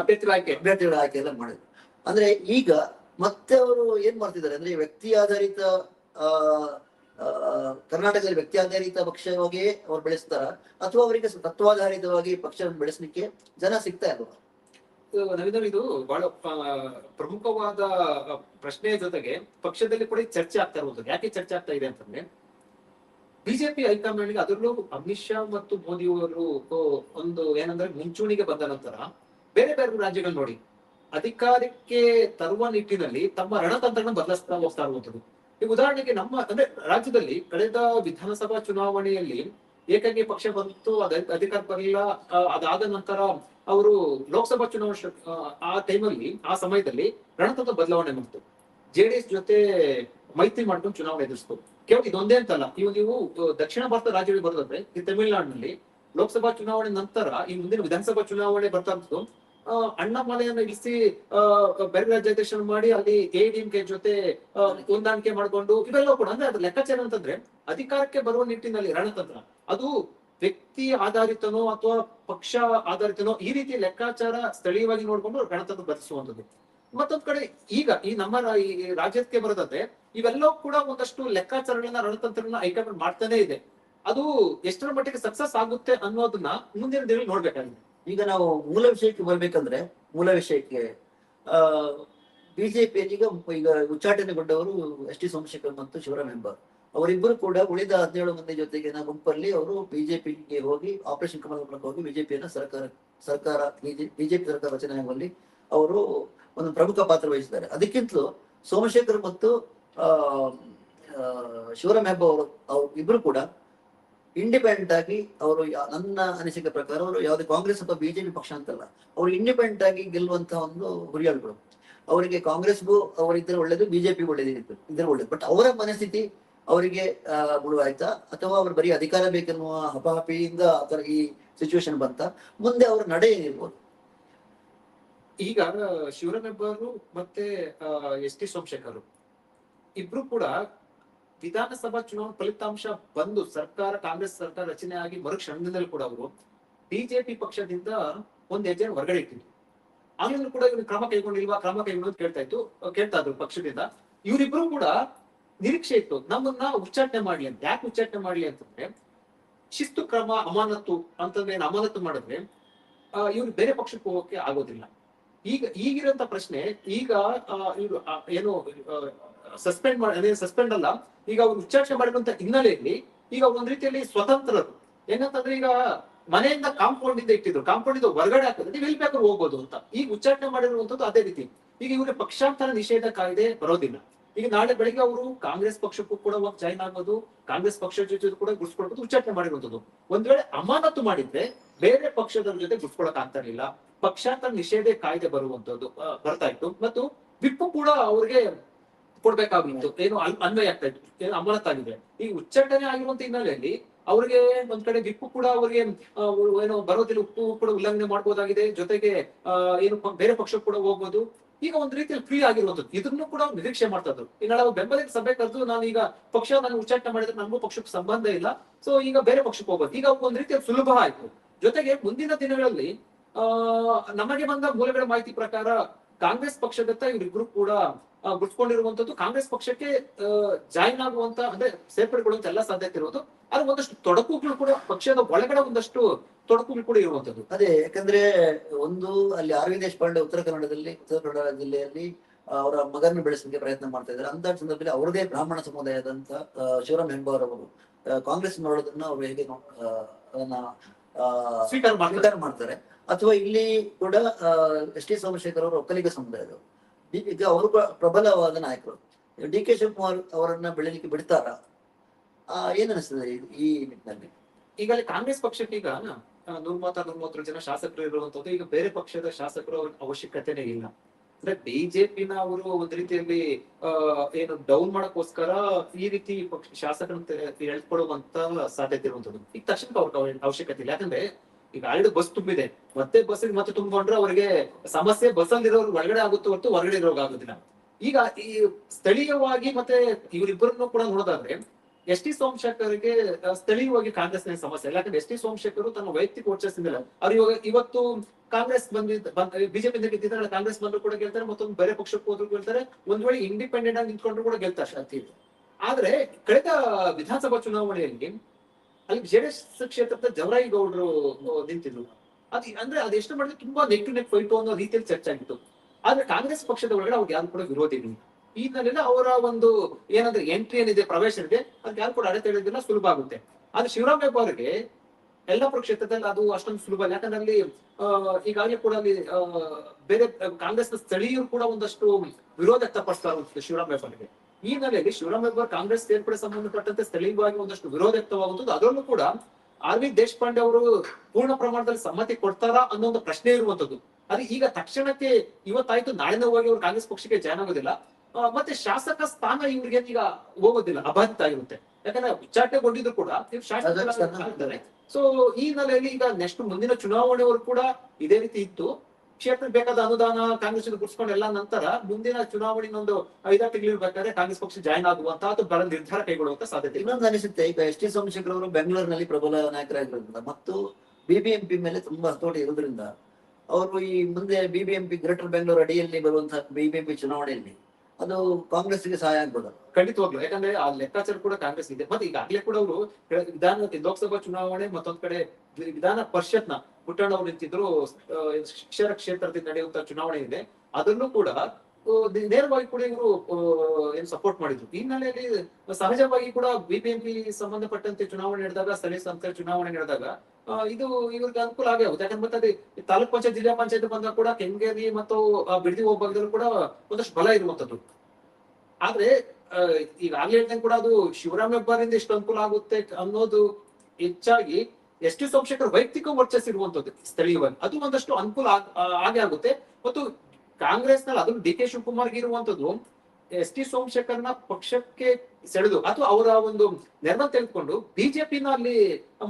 ಅಭ್ಯರ್ಥಿಗಳ ಅಭ್ಯರ್ಥಿ ಆಯ್ಕೆ. ಅಭ್ಯರ್ಥಿಗಳ ಆಯ್ಕೆ ಎಲ್ಲ ಮಾಡಿದ್ರು. ಅಂದ್ರೆ ಈಗ ಮತ್ತೆ ಅವರು ಏನ್ ಮಾಡ್ತಿದ್ದಾರೆ? ಅಂದ್ರೆ ವ್ಯಕ್ತಿ ಆಧಾರಿತ, ಆ ಕರ್ನಾಟಕದಲ್ಲಿ ವ್ಯಕ್ತಿ ಆಧಾರಿತ ಪಕ್ಷವಾಗಿ ಅವ್ರು ಬೆಳೆಸ್ತಾರ? ಅಥವಾ ಅವರಿಗೆ ತತ್ವಾಧಾರಿತವಾಗಿ ಪಕ್ಷವನ್ನು ಬೆಳೆಸಲಿಕ್ಕೆ ಜನ ಸಿಗ್ತಾ ಇಲ್ವಾ? ನವೀನ್ ಇದು ಬಹಳ ಪ್ರಮುಖವಾದ ಪ್ರಶ್ನೆಯ ಜೊತೆಗೆ ಪಕ್ಷದಲ್ಲಿ ಕೂಡ ಚರ್ಚೆ ಆಗ್ತಾ ಇರುವುದು. ಯಾಕೆ ಚರ್ಚೆ ಆಗ್ತಾ ಇದೆ ಅಂತಂದ್ರೆ, ಬಿಜೆಪಿ ಹೈಕಮಾಂಡ್ಗೆ ಅದರಲ್ಲೂ ಅಮಿತ್ ಶಾ ಮತ್ತು ಮೋದಿ ಅವರು ಒಂದು ಏನಂದ್ರೆ ಮುಂಚೂಣಿಗೆ ಬಂದ ನಂತರ ಬೇರೆ ಬೇರೆ ರಾಜ್ಯಗಳು ನೋಡಿ. ಅಧಿಕಾರಕ್ಕೆ ತರುವ ನಿಟ್ಟಿನಲ್ಲಿ ತಮ್ಮ ರಣತಂತ್ರನ ಬದಲಿಸ್ತಾ ಹೋಗ್ತಾ ಇರುವಂತದ್ದು ಈಗ ಉದಾಹರಣೆಗೆ ನಮ್ಮ ಅಂದ್ರೆ ರಾಜ್ಯದಲ್ಲಿ ಕಳೆದ ವಿಧಾನಸಭಾ ಚುನಾವಣೆಯಲ್ಲಿ ಏಕಾಂಗಿ ಪಕ್ಷ ಬಂತು ಅದ ಅಧಿಕಾರ ಬರಲಿಲ್ಲ ಅದಾದ ನಂತರ ಅವರು ಲೋಕಸಭಾ ಚುನಾವಣೆ ಆ, ಟೈಮಲ್ಲಿ ಆ ಸಮಯದಲ್ಲಿ ರಣತಂತ್ರ ಬದಲಾವಣೆ ಮಾಡ್ತು. ಜೆಡಿಎಸ್ ಜೊತೆ ಮೈತ್ರಿ ಮಾಡ್ಕೊಂಡು ಚುನಾವಣೆ ಎದುರಿಸ್ತು. ಕೇವಲ ಇದೊಂದೇ ಅಂತಲ್ಲ ಇವು ನೀವು ದಕ್ಷಿಣ ಭಾರತ ರಾಜ್ಯಗಳಿಗೆ ಬರೋದಾದ್ರೆ ಈ ತಮಿಳುನಾಡಿನಲ್ಲಿ ಲೋಕಸಭಾ ಚುನಾವಣೆ ನಂತರ ಈ ಮುಂದಿನ ವಿಧಾನಸಭಾ ಚುನಾವಣೆ ಬರ್ತಾ ಇತ್ತು ಅಣ್ಣಾಮಲೆಯನ್ನ ಇಳಿಸಿ ಬೇರೆ ರಾಜ್ಯಾಧ್ಯಕ್ಷರನ್ನ ಮಾಡಿ ಅಲ್ಲಿ ಎಡಿಎಂಕೆ ಜೊತೆ ಆ, ಹೊಂದಾಣಿಕೆ ಮಾಡ್ಕೊಂಡು ಇವೆಲ್ಲ ಕೂಡ ಅಂದ್ರೆ ಅದ್ರ ಲೆಕ್ಕಾಚಾರ ಅಂತಂದ್ರೆ ಅಧಿಕಾರಕ್ಕೆ ಬರುವ ನಿಟ್ಟಿನಲ್ಲಿ ರಣತಂತ್ರ. ಅದು ವ್ಯಕ್ತಿ ಆಧಾರಿತನೋ ಅಥವಾ ಪಕ್ಷ ಆಧಾರಿತನೋ ಈ ರೀತಿ ಲೆಕ್ಕಾಚಾರ ಸ್ಥಳೀಯವಾಗಿ ನೋಡ್ಕೊಂಡು ರಣತಂತ್ರ ಬದಲಿಸುವಂತದ್ದು ಮತ್ತೊಂದ್ ಕಡೆ ಈಗ ಈ ನಮ್ಮ ಈ ರಾಜ್ಯಕ್ಕೆ ಬರದಂತೆ ಇವೆಲ್ಲವೂ ಕೂಡ ಒಂದಷ್ಟು ಲೆಕ್ಕಾಚಾರಗಳನ್ನ ರಣತಂತ್ರಗಳನ್ನ ಹೈಕಮಾಂಡ್ ಮಾಡ್ತಾನೆ ಇದೆ. ಅದು ಎಷ್ಟರ ಮಟ್ಟಿಗೆ ಸಕ್ಸಸ್ ಆಗುತ್ತೆ ಅನ್ನೋದನ್ನ ಮುಂದಿನ ದಿನಗಳಲ್ಲಿ ನೋಡ್ಬೇಕಾಗಿದೆ. ಈಗ ನಾವು ಮೂಲ ವಿಷಯಕ್ಕೆ ಬರ್ಬೇಕಂದ್ರೆ ಮೂಲ ವಿಷಯಕ್ಕೆ ಆ ಬಿಜೆಪಿಯಲ್ಲಿ ಈಗ ಈಗ ಉಚ್ಚಾಟನೆಗೊಂಡವರು ಎಸ್ ಟಿ ಸೋಮಶೇಖರ್ ಮತ್ತು ಶಿವರಾಮ್ ಹೆಬ್ಬಾರ್. ಅವರಿಬ್ಬರು ಕೂಡ ಉಳಿದ ಹದಿನೇಳು ಮಂದಿ ಜೊತೆಗಿನ ಗುಂಪಲ್ಲಿ ಅವರು ಬಿಜೆಪಿಗೆ ಹೋಗಿ ಆಪರೇಷನ್ ಕಮಲ ಮೂಲಕ ಹೋಗಿ ಬಿಜೆಪಿಯನ್ನ ಸರ್ಕಾರ ಸರ್ಕಾರ ಬಿಜೆಪಿ ಸರ್ಕಾರ ರಚನೆ ಆಗುವಲ್ಲಿ ಅವರು ಒಂದು ಪ್ರಮುಖ ಪಾತ್ರ ವಹಿಸಿದ್ದಾರೆ. ಅದಕ್ಕಿಂತಲೂ ಸೋಮಶೇಖರ್ ಮತ್ತು ಆ ಆ, ಶಿವರಾಮ್ ಹೆಬ್ಬ ಅವರು ಅವ್ರು ಇಬ್ರು ಕೂಡ ಇಂಡಿಪೆಂಡೆಂಟ್ ಆಗಿ ಅವರು ನನ್ನ ಅನಿಸಿಕೆ ಪ್ರಕಾರ ಅವರು ಯಾವುದೇ ಕಾಂಗ್ರೆಸ್ ಅಥವಾ ಬಿಜೆಪಿ ಪಕ್ಷ ಅಂತಲ್ಲ, ಅವರು ಇಂಡಿಪೆಂಡೆಂಟ್ ಆಗಿ ಗೆಲ್ಲುವಂತಹ ಒಂದು ಗುರಿಯಾಳುಗಳು. ಅವರಿಗೆ ಕಾಂಗ್ರೆಸ್ಗೂ ಅವರಿದ್ರೆ ಒಳ್ಳೇದು ಬಿಜೆಪಿ ಒಳ್ಳೇದಿತ್ತು ಇದ್ರೆ ಒಳ್ಳೇದು. ಬಟ್ ಅವರ ಮನಸ್ಥಿತಿ ಅವರಿಗೆ ಮುಳುವಾಯ್ತಾ? ಅಥವಾ ಅವ್ರು ಬರೀ ಅಧಿಕಾರ ಬೇಕೆನ್ನುವ ಹಪಾಹಪಿಯಿಂದ ಆತರ ಈ ಸಿಚುವೇಶನ್ ಬಂತ? ಮುಂದೆ ಅವ್ರ ನಡೆ ಏನಿರ್ಬೋದು? ಈಗ ಶಿವರಾಮ್ ಹೆಬ್ಬಾರು ಮತ್ತೆ ಎಸ್ ಟಿ ಸೋಮಶೇಖರ್ ಇಬ್ರು ಕೂಡ ವಿಧಾನಸಭಾ ಚುನಾವಣಾ ಫಲಿತಾಂಶ ಬಂದು ಸರ್ಕಾರ, ಕಾಂಗ್ರೆಸ್ ಸರ್ಕಾರ ರಚನೆ ಆಗಿ ಮರುಕ್ಷಣದಲ್ಲಿ ಕೂಡ ಅವರು ಬಿಜೆಪಿ ಪಕ್ಷದಿಂದ ಒಂದು ಹೆಜ್ಜೆ ಹೊರಗಡೆ ಇಟ್ಟಿದ್ರು. ಆಮೇಲೆ ಕೂಡ ಇವ್ರು ಕ್ರಮ ಕೈಗೊಂಡಿಲ್ವಾ, ಕ್ರಮ ಕೈಗೊಂಡು ಕೇಳ್ತಾ ಇತ್ತು, ಕೇಳ್ತಾ ಇದ್ರು ಪಕ್ಷದಿಂದ. ಇವರಿಬ್ರು ಕೂಡ ನಿರೀಕ್ಷೆ ಇತ್ತು, ನಮ್ಮನ್ನ ಉಚ್ಚಾಟನೆ ಮಾಡ್ಲಿ ಅಂತ. ಯಾಕೆ ಉಚ್ಚಾಟನೆ ಮಾಡ್ಲಿ ಅಂತಂದ್ರೆ, ಶಿಸ್ತು, ಕ್ರಮ ಅಮಾನತು ಅಂತಂದ್ರೆ ಏನ್ ಅಮಾನತು ಮಾಡಿದ್ರೆ ಇವ್ರು ಬೇರೆ ಪಕ್ಷಕ್ಕೆ ಹೋಗೋಕೆ ಆಗೋದಿಲ್ಲ. ಈಗ ಈಗಿರೋಂತ ಪ್ರಶ್ನೆ, ಈಗ ಇವ್ರು ಏನು ಸಸ್ಪೆಂಡ್ ಮಾಡಿ ಸಸ್ಪೆಂಡ್ ಅಲ್ಲ. ಈಗ ಅವ್ರು ಉಚ್ಚಾಟನೆ ಮಾಡಿರುವಂತ ಹಿನ್ನೆಲೆಯಲ್ಲಿ ಈಗ ಒಂದ್ ರೀತಿಯಲ್ಲಿ ಸ್ವತಂತ್ರರು. ಏನಂತಂದ್ರೆ ಈಗ ಮನೆಯಿಂದ ಕಾಂಪೌಂಡ್ ಇಂದ ಇಟ್ಟಿದ್ರು. ಕಾಂಪೌಂಡ್ ಇಂದ ಹೊರಗಡೆ ಹಾಕಿದ್ರೆ ನೀವು ಎಲ್ಲಿ ಬೇಕಾದ್ರೂ ಹೋಗ್ಬೋದು ಅಂತ. ಈಗ ಉಚ್ಚಾಟನೆ ಮಾಡಿರುವಂತದ್ದು ಅದೇ ರೀತಿ. ಈಗ ಇವ್ರಿಗೆ ಪಕ್ಷಾಂತರ ನಿಷೇಧ ಕಾಯ್ದೆ ಬರೋದಿಲ್ಲ. ಈಗ ನಾಳೆ ಬೆಳಿಗ್ಗೆ ಅವರು ಕಾಂಗ್ರೆಸ್ ಪಕ್ಷಕ್ಕೂ ಕೂಡ ಜಾಯ್ನ್ ಆಗೋದು ಕಾಂಗ್ರೆಸ್ ಪಕ್ಷದ ಜೊತೆ ಕೂಡ ಗುಡ್ಸ್ಕೊಳ್ಬೋದು ಉಚ್ಚಾಟನೆ ಮಾಡಿರುವಂತದ್ದು. ಒಂದ್ ವೇಳೆ ಅಮಾನತು ಮಾಡಿದ್ರೆ ಬೇರೆ ಪಕ್ಷದವ್ರ ಜೊತೆ ಗುಡ್ಸ್ಕೊಳಕ್ ಆಗ್ತಾ ಇರಲಿಲ್ಲ. ಪಕ್ಷಾಂತರ ನಿಷೇಧ ಕಾಯ್ದೆ ಬರುವಂತದ್ದು ಬರ್ತಾ ಇತ್ತು. ಮತ್ತು ವಿಪ್ಪು ಕೂಡ ಅವ್ರಿಗೆ ಕೊಡ್ಬೇಕಾಗಿತ್ತು ಏನು ಅನ್- ಅನ್ವಯ ಆಗ್ತಾ ಇತ್ತು. ಏನು ಅಮಾನತಾಗಿದೆ ಈ ಉಚ್ಚಾಟನೆ ಆಗಿರುವಂತ ಹಿನ್ನೆಲೆಯಲ್ಲಿ ಅವ್ರಿಗೆ ಒಂದ್ ಕಡೆ ವಿಪ್ಪು ಕೂಡ ಅವ್ರಿಗೆ ಏನು ಬರೋದಿಲ್ಲ, ಉಪ್ಪು ಕೂಡ ಉಲ್ಲಂಘನೆ ಮಾಡಬಹುದಾಗಿದೆ ಜೊತೆಗೆ ಏನು ಬೇರೆ ಪಕ್ಷಕ್ಕೆ ಕೂಡ ಹೋಗ್ಬೋದು. ಈಗ ಒಂದ್ ರೀತಿಯಲ್ಲಿ ಫ್ರೀ ಆಗಿರುವಂತದ್ದು ಇದನ್ನು ಕೂಡ ನಿರೀಕ್ಷೆ ಮಾಡ್ತಾ ಇದ್ರು. ಈಗ ನಾವು ಸಭೆ ಕರೆದು ನಾನು ಈಗ ಪಕ್ಷ ನಾನು ಉಚ್ಚಾಟನೆ ಮಾಡಿದ್ರೆ ನಮಗೂ ಪಕ್ಷಕ್ಕೆ ಸಂಬಂಧ ಇಲ್ಲ. ಸೊ ಈಗ ಬೇರೆ ಪಕ್ಷಕ್ಕೆ ಹೋಗ್ಬೋದು. ಈಗ ಒಂದ್ ರೀತಿಯಲ್ಲಿ ಸುಲಭ ಆಯ್ತು. ಜೊತೆಗೆ ಮುಂದಿನ ದಿನಗಳಲ್ಲಿ ನಮಗೆ ಬಂದ ಮೂಲಗಳ ಮಾಹಿತಿ ಪ್ರಕಾರ ಕಾಂಗ್ರೆಸ್ ಪಕ್ಷದತ್ತ ಇವರಿಬ್ರು ಕೂಡ ಗುರುತ್ಕೊಂಡಿರುವಂತದ್ದು ಕಾಂಗ್ರೆಸ್ ಪಕ್ಷಕ್ಕೆ ಜಾಯಿನ್ ಆಗುವಂತ ಅಂದ್ರೆ ಸೇರ್ಪಡೆಗೊಳ್ಳುವಂತ ಎಲ್ಲಾ ಸಾಧ್ಯತೆ ಇರುವುದು. ಆದ್ರೆ ಒಂದಷ್ಟು ತೊಡಕುಗಳು ಕೂಡ ಪಕ್ಷದ ಒಳಗಡೆ ಒಂದಷ್ಟು ತೊಡಕುಗಳು ಕೂಡ ಇರುವಂತದ್ದು ಅದೇ ಯಾಕಂದ್ರೆ ಒಂದು ಅಲ್ಲಿ ಅರವಿಂದ್ ದೇಶಪಾಂಡೆ ಉತ್ತರ ಕನ್ನಡದಲ್ಲಿ ಉತ್ತರ ಕನ್ನಡ ಜಿಲ್ಲೆಯಲ್ಲಿ ಅವರ ಮಗನ ಬೆಳೆಸಲಿಕ್ಕೆ ಪ್ರಯತ್ನ ಮಾಡ್ತಾ ಇದ್ದಾರೆ. ಅಂತ ಸಂದರ್ಭದಲ್ಲಿ ಅವರದೇ ಬ್ರಾಹ್ಮಣ ಸಮುದಾಯದಂತ ಶಿವರಾಮ್ ಹೆಂಬಾರ್ ಅವರು ಕಾಂಗ್ರೆಸ್ ನೋಡೋದನ್ನ ಅವರು ಹೇಗೆ ಅದನ್ನ ಸ್ವೀಕಾರ ಮಾಡ್ತಾರೆ. ಅಥವಾ ಇಲ್ಲಿ ಕೂಡ ಎಸ್. ಟಿ. ಸೋಮಶೇಖರ್ ಅವರು ಒಕ್ಕಲಿಗ ಸಮುದಾಯದವರು ಈಗ ಅವರು ಪ್ರಬಲವಾದ ನಾಯಕರು. ಡಿ. ಕೆ. ಶಿವಕುಮಾರ್ ಅವರನ್ನ ಬೆಳಿಲಿಕ್ಕೆ ಬಿಡ್ತಾರ? ಏನ್ ಅನಿಸ್ತದೆ ಈ- ನಿಟ್ಟಿನಲ್ಲಿ? ಈಗ ಅಲ್ಲಿ ಕಾಂಗ್ರೆಸ್ ಪಕ್ಷಕ್ಕೆ ಈಗ ಆ, ನೂರ್ಮೂವತ್ತ ನೂರ್ಮೂವತ್ತು ಜನ ಶಾಸಕರು ಇರುವಂತದ್ದು ಈಗ ಬೇರೆ ಪಕ್ಷದ ಶಾಸಕರು ಅವ್ರ ಅವಶ್ಯಕತೆನೇ ಇಲ್ಲ. ಅಂದ್ರೆ ಬಿಜೆಪಿನ ಅವರು ಒಂದ್ ರೀತಿಯಲ್ಲಿ ಏನು ಡೌನ್ ಮಾಡಕ್ಕೋಸ್ಕರ ಈ ರೀತಿ ಪಕ್ಷ ಶಾಸಕರನ್ನ ಹೇಳ್ಕೊಳ್ಳುವಂತ ಸಾಧ್ಯತೆ ಇರುವಂತದ್ದು ಈಗ ತಕ್ಷಣಕ್ಕೆ ಅವ್ರ ಅವಶ್ಯಕತೆ ಇಲ್ಲ. ಯಾಕಂದ್ರೆ ಈಗ ಆಲ್ರೆಡಿ ಬಸ್ ತುಂಬಿದೆ. ಮತ್ತೆ ಬಸ್ ಮತ್ತೆ ತುಂಬಿಕೊಂಡ್ರೆ ಅವರಿಗೆ ಸಮಸ್ಯೆ ಬಸ್ ಅಲ್ಲಿ ಒಳಗಡೆ ಆಗುತ್ತೆ ಹೊರತು ಹೊರಗಡೆ ಇರೋರ್ಗ್ ಆಗೋದಿಲ್ಲ. ಈಗ ಈ ಸ್ಥಳೀಯವಾಗಿ ಮತ್ತೆ ಇವರಿಬ್ಬರನ್ನು ಕೂಡ ನೋಡೋದಾದ್ರೆ, ಎಸ್ ಟಿ ಸೋಮಶೇಖರ್ಗೆ ಸ್ಥಳೀಯವಾಗಿ ಕಾಂಗ್ರೆಸ್ ಸಮಸ್ಯೆ ಇಲ್ಲ. ಯಾಕಂದ್ರೆ ಎಸ್ ಟಿ ಸೋಮಶೇಖರ್ ತನ್ನ ವೈಯಕ್ತಿಕ ವರ್ಚಸ್ಸಿಂದ ಅವ್ರು ಇವಾಗ ಇವತ್ತು ಕಾಂಗ್ರೆಸ್ ಬಂದಿದ್ದ ಬಿಜೆಪಿ ಗೆದ್ದಿದ್ದಾರೆ, ಕಾಂಗ್ರೆಸ್ ಬಂದ್ರು ಕೂಡ ಗೆಲ್ತಾರೆ, ಮತ್ತೊಂದು ಬೇರೆ ಪಕ್ಷಕ್ಕೆ ಹೋದ್ರು ಗೆಲ್ತಾರೆ. ಒಂದ್ ವೇಳೆ ಇಂಡಿಪೆಂಡೆಂಟ್ ಆಗಿ ನಿಂತ್ಕೊಂಡ್ರು ಕೂಡ ಗೆಲ್ತಾರೆ ಶಾಂತಿ. ಆದ್ರೆ, ಕಳೆದ ವಿಧಾನಸಭಾ ಚುನಾವಣೆಯಲ್ಲಿ ಅಲ್ಲಿ ಜೆಡಿಎಸ್ ಕ್ಷೇತ್ರದ ಜವರಾಯಿ ಗೌಡರು ನಿಂತಿದ್ರು. ಅದ್ ಅಂದ್ರೆ ಅದೆಷ್ಟು ಮಾಡಿದ್ರೆ ತುಂಬಾ ನೆಕ್ ನೆಕ್ ಫೈಟ್ ಅನ್ನೋ ರೀತಿಯಲ್ಲಿ ಚರ್ಚೆ ಆಗಿತ್ತು. ಆದ್ರೆ ಕಾಂಗ್ರೆಸ್ ಪಕ್ಷದ ಒಳಗಡೆ ಅವ್ರಿಗೆ ಯಾರು ಕೂಡ ವಿರೋಧ ಇಲ್ಲ. ಈ ಅವರ ಒಂದು ಏನಂದ್ರೆ ಎಂಟ್ರಿ ಏನಿದೆ, ಪ್ರವೇಶ ಇದೆ ಅದಕ್ಕೆ ಯಾರು ಕೂಡ ಅಡೆತಡೆದಿಲ್ಲ ಸುಲಭ ಆಗುತ್ತೆ. ಆದ್ರೆ ಶಿವರಾಮ್ ಹೆಬ್ಬಾರ್ ಅವರಿಗೆ ಯಲ್ಲಾಪುರ ಕ್ಷೇತ್ರದಲ್ಲಿ ಅದು ಅಷ್ಟೊಂದು ಸುಲಭ ಅಲ್ಲ ಯಾಕಂದ್ರೆ ಅಲ್ಲಿ ಈಗಾಗಲೇ ಕೂಡ ಅಲ್ಲಿ ಬೇರೆ ಕಾಂಗ್ರೆಸ್ ಸ್ಥಳೀಯರು ಕೂಡ ಒಂದಷ್ಟು ವಿರೋಧ ವ್ಯಕ್ತಪಡಿಸ್ತಾ ಇರುತ್ತೆ ಶಿವರಾಮ್ ಹೆಬ್ಬಾರ್ಗೆ. ಈ ಹಿನ್ನೆಲೆಯಲ್ಲಿ ಶಿವರಾಮ್ ಹೆಬ್ಬಾರ್ ಕಾಂಗ್ರೆಸ್ ಸೇರ್ಪಡೆ ಸಂಬಂಧಪಟ್ಟಂತೆ ಸ್ಥಳೀಯವಾಗಿ ಒಂದಷ್ಟು ವಿರೋಧ ವ್ಯಕ್ತವಾಗುತ್ತದೆ ಅದರಲ್ಲೂ ಕೂಡ ಆರ್ ವಿ ದೇಶಪಾಂಡೆ ಅವರು ಪೂರ್ಣ ಪ್ರಮಾಣದಲ್ಲಿ ಸಮ್ಮತಿ ಕೊಡ್ತಾರಾ ಅನ್ನೋ ಒಂದು ಪ್ರಶ್ನೆ ಇರುವಂತದ್ದು ಅದು ಈಗ ತಕ್ಷಣಕ್ಕೆ ಇವತ್ತಾಯ್ತು ನಾಳಿನ ಹೋಗಿ ಅವರು ಕಾಂಗ್ರೆಸ್ ಪಕ್ಷಕ್ಕೆ ಜಾಯ್ನ್ ಆಗೋದಿಲ್ಲ. ಮತ್ತೆ ಶಾಸಕ ಸ್ಥಾನ ಇವ್ರಿಗೆ ಈಗ ಹೋಗೋದಿಲ್ಲ ಅಬಾಧಿತ ಆಗಿರುತ್ತೆ. ಯಾಕಂದ್ರೆ ಉಚ್ಚಾಟಗೊಂಡಿದ್ರು ಕೂಡ ಇವ್ರು ಸೊ ಈ ನೆಲೆಯಲ್ಲಿ ಈಗ ನೆಕ್ಸ್ಟ್ ಮುಂದಿನ ಚುನಾವಣೆಯವರು ಕೂಡ ಇದೇ ರೀತಿ ಇತ್ತು. ಕ್ಷೇತ್ರಕ್ಕೆ ಬೇಕಾದ ಅನುದಾನ ಕಾಂಗ್ರೆಸ್ ಗುರ್ಸ್ಕೊಂಡು ಎಲ್ಲ ನಂತರ ಮುಂದಿನ ಚುನಾವಣೆ ಒಂದು ಐದಾರು ತಿಂಗಳು ಬೇಕಾದ್ರೆ ಕಾಂಗ್ರೆಸ್ ಪಕ್ಷ ಜಾಯ್ನ್ ಆಗುವಂತ ಅಥವಾ ಬರ ನಿರ್ಧಾರ ಕೈಗೊಳ್ಳುವಂತ ಸಾಧ್ಯತೆ ಇನ್ನೊಂದು ಅನಿಸುತ್ತೆ ಈಗ ಎಸ್ ಟಿ ಸೋಮಶೇಖರ್ ಅವರು ಬೆಂಗಳೂರಿನಲ್ಲಿ ಪ್ರಬಲ ನಾಯಕರಾಗಿರೋದ್ರಿಂದ ಮತ್ತು ಬಿಬಿಎಂಪಿ ಮೇಲೆ ತುಂಬಾ ಹತೋಟಿ ಇರೋದ್ರಿಂದ ಅವರು ಈ ಮುಂದೆ ಬಿಬಿಎಂಪಿ ಗ್ರೇಟರ್ ಬೆಂಗಳೂರು ಅಡಿಯಲ್ಲಿ ಬರುವಂತಹ ಬಿಬಿಎಂಪಿ ಚುನಾವಣೆಯಲ್ಲಿ ಅದು ಕಾಂಗ್ರೆಸ್ಗೆ ಸಹಾಯ ಆಗ್ಬೋದು? ಖಂಡಿತವಾಗ್ಲು ಯಾಕಂದ್ರೆ ಆ ಲೆಕ್ಕಾಚಾರ ಕೂಡ ಕಾಂಗ್ರೆಸ್ ಇದೆ. ಮತ್ತೆ ಈಗಾಗಲೇ ಕೂಡ ಅವರು ವಿಧಾನ ಲೋಕಸಭಾ ಚುನಾವಣೆ ಮತ್ತೊಂದ್ ಕಡೆ ವಿಧಾನ ಪರಿಷತ್ನ ಪುಟ್ಟಣ್ಣ ಅವರು ನಿಂತಿದ್ರು ಶಿಕ್ಷಣ ಕ್ಷೇತ್ರದಿಂದ ನಡೆಯುವಂತ ಚುನಾವಣೆ ಇದೆ. ಅದನ್ನು ಕೂಡ ನೇರವಾಗಿ ಕೂಡ ಇವರು ಏನ್ ಸಪೋರ್ಟ್ ಮಾಡಿದ್ರು. ಈ ಹಿನ್ನೆಲೆಯಲ್ಲಿ ಸಹಜವಾಗಿ ಕೂಡ ಬಿಬಿಎಂಪಿ ಸಂಬಂಧಪಟ್ಟಂತೆ ಚುನಾವಣೆ ನಡೆದಾಗ, ಸ್ಥಳೀಯ ಸಂಸ್ಥೆ ಚುನಾವಣೆ ನಡೆದಾಗ ಇದು ಇವ್ರಿಗೆ ಅನುಕೂಲ ಆಗೇ ಆಗುತ್ತೆ ಯಾಕಂದ್ರೆ ಮತ್ತೆ ತಾಲೂಕ್ ಪಂಚಾಯತ್, ಜಿಲ್ಲಾ ಪಂಚಾಯತ್ ಬಂದಾಗ ಕೂಡ ಕೆಂಗೇರಿ ಮತ್ತು ಬಿಡದಿ ಹೋಗ್ಬಾಗದಲ್ಲೂ ಕೂಡ ಒಂದಷ್ಟು ಬಲ ಇರುವಂತದ್ದು. ಆದ್ರೆ ಈಗಾಗ್ಲೇ ಹೇಳ್ದಂಗೆ ಕೂಡ ಅದು ಶಿವರಾಮ್ ಹೆಬ್ಬಾರಿಂದ ಎಷ್ಟು ಅನುಕೂಲ ಆಗುತ್ತೆ ಅನ್ನೋದು ಹೆಚ್ಚಾಗಿ ಎಸ್ ಟಿ ಸೋಮಶೇಖರ್ ವೈಯಕ್ತಿಕ ವರ್ಚಸ್ ಇರುವಂತದ್ದು ಸ್ಥಳೀಯವಾಗಿ? ಅದು ಒಂದಷ್ಟು ಅನುಕೂಲ ಆಗಿ ಆಗೇ ಆಗುತ್ತೆ. ಮತ್ತು ಕಾಂಗ್ರೆಸ್ನಲ್ಲಿ ಅದನ್ನು ಡಿ ಕೆ ಶಿವಕುಮಾರ್ಗೆ ಇರುವಂತದ್ದು ಎಸ್ ಟಿ ಸೋಮಶೇಖರ್ನ ಪಕ್ಷಕ್ಕೆ ಸೆಳೆದು ಅಥವಾ ಅವರ ಒಂದು ನೆರವ ತೆಗೆದುಕೊಂಡು ಬಿಜೆಪಿನ ಅಲ್ಲಿ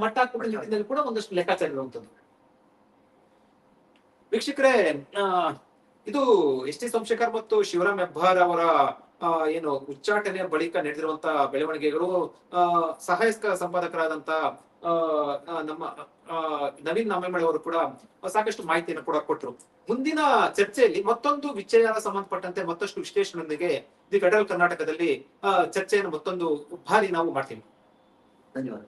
ಮಟ್ಟ ಹಾಕುವ ನಿಟ್ಟಿನಲ್ಲಿ ಕೂಡ ಒಂದಷ್ಟು ಲೆಕ್ಕಾಚಾರ ಇರುವಂತದ್ದು ವೀಕ್ಷಕರೇ ಇದು ಎಸ್ ಟಿ ಸೋಮಶೇಖರ್ ಮತ್ತು ಶಿವರಾಮ್ ಹೆಬ್ಬಾರ್ ಅವರ ಏನು ಉಚ್ಚಾಟನೆಯ ಬಳಿಕ ನಡೆದಿರುವಂತಹ ಬೆಳವಣಿಗೆಗಳು ಸಹಾಯಕ ಸಂಪಾದಕರಾದಂತ ಆ, ಆ, ನಮ್ಮ ನವೀನ್ ನಾಮೇಮಳೆ ಅವರು ಕೂಡ ಸಾಕಷ್ಟು ಮಾಹಿತಿಯನ್ನು ಕೂಡ ಕೊಟ್ಟರು ಮುಂದಿನ ಚರ್ಚೆಯಲ್ಲಿ ಮತ್ತೊಂದು ವಿಚಾರ ಸಂಬಂಧಪಟ್ಟಂತೆ ಮತ್ತಷ್ಟು ವಿಶ್ಲೇಷಣೆಯೊಂದಿಗೆ ದಿ ಫೆಡರಲ್ ಕರ್ನಾಟಕದಲ್ಲಿ ಚರ್ಚೆಯನ್ನು ಮತ್ತೊಂದು ಬಾರಿ ನಾವು ಮಾಡ್ತೀವಿ. ಧನ್ಯವಾದ.